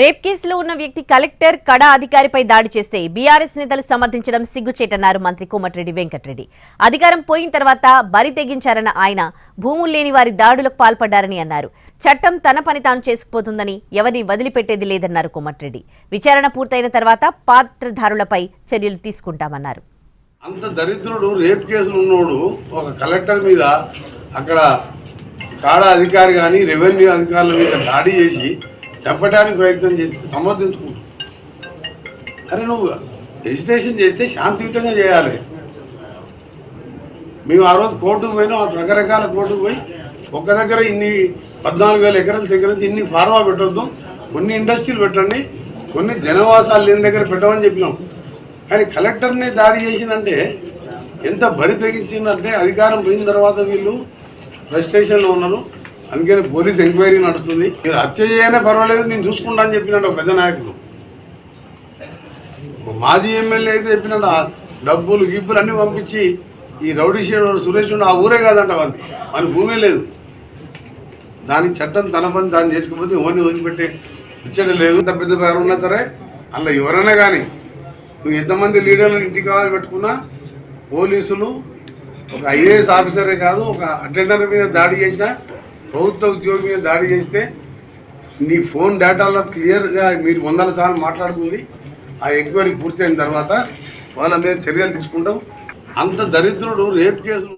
Rape కేసులో ఉన్న వ్యక్తి కలెక్టర్ కడా అధికారిపై దాడి చేస్తే బీఆర్ఎస్ నేతలు సమర్థించడం సిగ్గుచేటన్నారు మంత్రి కోమటిరెడ్డి వెంకటరెడ్డి. అధికారం పోయిన తర్వాత బరి తెగించారన్న ఆయన భూములు లేని వారి దాడులకు పాల్పడ్డారని అన్నారు. చట్టం తన పని తాను చేసుకుపోతుందని ఎవరిని వదిలిపెట్టేది లేదన్నారు కోమటిరెడ్డి. విచారణ పూర్తయిన తర్వాత పాత్రధారులపై చర్యలు తీసుకుంటామన్నారు. అంత దరిద్రుడు రేప్ కేసులు ఉన్నోడు ఒక కలెక్టర్ మీద అక్కడ కాడా అధికారి కానీ రెవెన్యూ అధికారుల మీద దాడి చేసి చెప్పడానికి ప్రయత్నం చేసి సమర్థించుకుంటాడు అరే నువ్వు ఎజిటేషన్ చేస్తే శాంతియుతంగా చేయాలి. మేము ఆ రోజు కోర్టుకు పోయినాం రకరకాల కోర్టుకు పోయి ఒక దగ్గర ఇన్ని పద్నాలుగు వేల ఎకరాల సేకరించి ఇన్ని ఫార్మా పెట్టొద్దు కొన్ని ఇండస్ట్రీలు పెట్టండి కొన్ని జనవాసాలు లేని దగ్గర పెట్టమని చెప్పినాం. కానీ కలెక్టర్ని దాడి చేసిందంటే ఎంత బరి తెగించిందంటే అధికారం పోయిన తర్వాత వీళ్ళు ఫ్రస్ట్రేషన్లో ఉన్నారు. అందుకని పోలీస్ ఎంక్వైరీ నడుస్తుంది. మీరు హత్య చేయనే పర్వాలేదు నేను చూసుకుంటా అని చెప్పినాడు ఒక పెద్ద నాయకుడు. మాజీ ఎమ్మెల్యే అయితే చెప్పినాడు ఆ డబ్బులు గిబ్బులు అన్నీ పంపించి ఈ రౌడీ షేడ్ సురేష్ ఆ ఊరే కాదంట వాళ్ళది వాళ్ళ భూమే లేదు. దానికి చట్టం తన పని దాన్ని చేసుకోకపోతే ఎవరిని వదిలిపెట్టే ఇచ్చడం లేదు. ఎంత పెద్ద పేరు ఉన్నా సరే అందులో ఎవరైనా కానీ నువ్వు ఎంతమంది లీడర్లను ఇంటికి కావాలి పెట్టుకున్నా పోలీసులు ఒక ఐఏఎస్ ఆఫీసరే కాదు ఒక అటెండర్ మీద దాడి చేసినా ప్రభుత్వ ఉద్యోగి మీద దాడి చేస్తే నీ ఫోన్ డేటాలో క్లియర్గా మీరు వందల సార్లు మాట్లాడుతుంది. ఆ ఎంక్వైరీ పూర్తయిన తర్వాత వాళ్ళ మీద చర్యలు తీసుకుంటాం. అంత దరిద్రుడు రేప్ కేసులు